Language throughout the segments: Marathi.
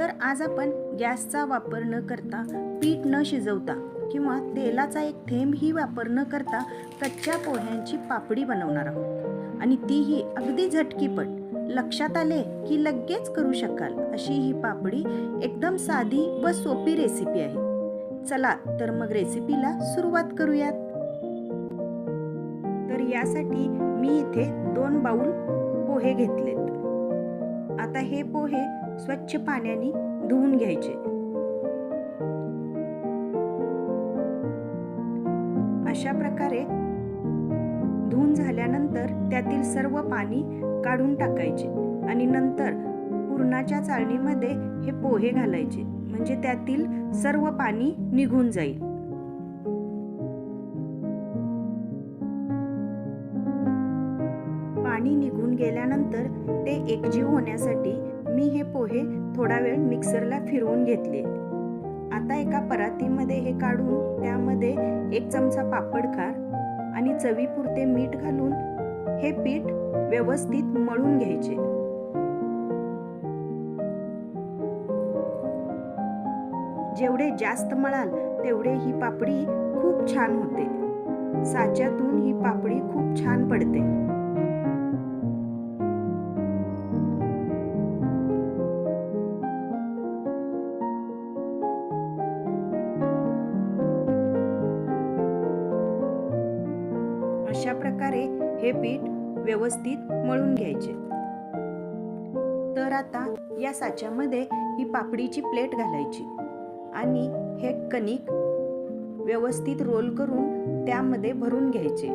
तर आज आपण गॅसचा वापर न करता पीठ न शिजवता किंवा तेलाचा एक थेंबही वापर न करता कच्च्या पोह्यांची पापडी बनवणार आहोत. आणि तीही अगदी झटकीपट. लक्षात आले की लगेच करू शकाल अशी ही पापडी एकदम साधी व सोपी रेसिपी आहे. चला तर मग रेसिपीला सुरुवात करूयात. तर यासाठी मी इथे दोन बाऊल पोहे घेतलेत. आता हे पोहे स्वच्छ पाण्याने धुवून घ्यायचे. अशा प्रकारे धुवून झाल्यानंतर त्यातील सर्व पाणी काढून टाकायचे आणि नंतर पुरणाच्या चाळणीमध्ये हे पोहे घालायचे. म्हणजे त्यातील सर्व पाणी निघून जाईल. पाणी निघून गेल्यानंतर ते एकजीव होण्यासाठी मी हे पोहे थोडा वेळ मिक्सरला फिरवून घेतले. आता एका परातीमध्ये हे काढून त्यामध्ये एक चमचा पापड खार आणि चवीपुरते मीठ घालून हे पीठ व्यवस्थित मळून घ्यायचे. जेवढे जास्त मळाल तेवढे ही पापडी खूप छान होते. साच्यातून ही पापडी खूप छान पडते. अशा प्रकारे हे पीठ व्यवस्थित मळून घ्यायचे. तर आता या साच्यामध्ये ही पापडीची प्लेट घालायची आणि हे कणिक व्यवस्थित रोल करून त्यामध्ये भरून घ्यायचे.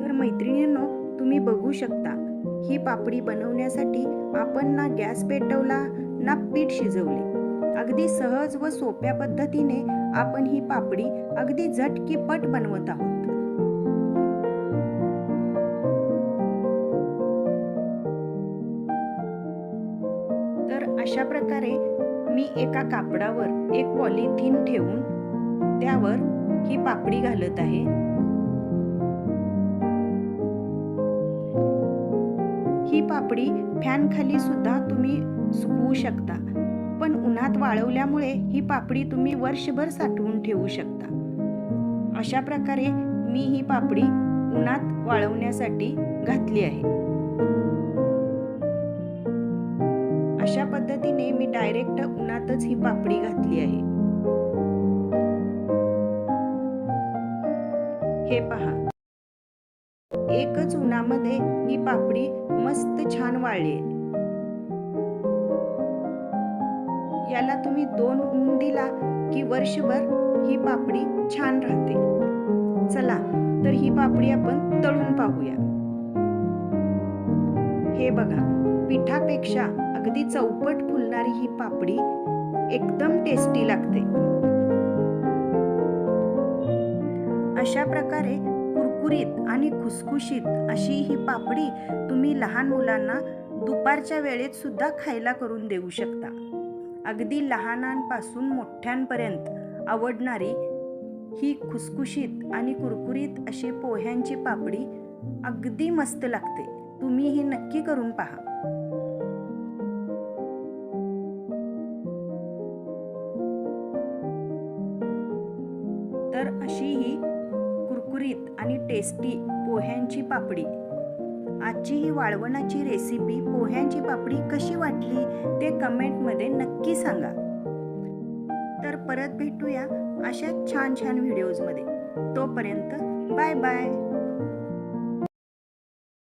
तर मैत्रिणींनो तुम्ही बघू शकता ही पापडी बनवण्यासाठी आपण ना गॅस पेटवला ना पीठ शिजवले. अगदी सहज व सोप्या पद्धतीने आपण ही पापडी अगदी झटकीपट बनवत आहोत. तर अशा प्रकारे मी एका कापडावर एक पॉलिथिन ठेवून त्यावर ही पापडी घालत आहे. ही पापडी फॅन खाली सुद्धा तुम्ही सुकवू शकता. पण उन्हात वाळवल्यामुळे ही पापडी तुम्ही वर्षभर साठवून ठेवू शकता. अशा प्रकारे मी ही पापडी उन्हात वाळवण्यासाठी घातली आहे. अशा पद्धतीने मी डायरेक्ट उन्हातच ही पापडी घातली आहे. हे पहा. एकच उन्हामध्ये ही पापडी मस्त छान वाळली याला तुम्ही दोन ऊन दिला की वर्षभर ही पापडी छान राहते. चला तर ही पापडी आपण तळून पाहूया. हे बघा पिठापेक्षा अगदी चौपट फुलणारी ही पापडी एकदम टेस्टी लागते. अशा प्रकारे कुरकुरीत आणि खुसखुशीत अशी ही पापडी तुम्ही लहान मुलांना दुपारच्या वेळेत सुद्धा खायला करून देऊ शकता. अगदी लहानांपासून मोठ्यांपर्यंत आवडणारी ही खुसखुशीत आणि कुरकुरीत अशी पोह्यांची पापडी अगदी मस्त लागते. तुम्ही ही नक्की करून पहा. तर अशी ही कुरकुरीत आणि टेस्टी पोह्यांची पापडी आजची ही वाळवणाची रेसिपी पोह्यांची पापडी कशी वाटली ते कमेंटमध्ये नक्की सांगा. तर परत भेटूया अशा छान छान व्हिडिओजमध्ये तोपर्यंत बाय बाय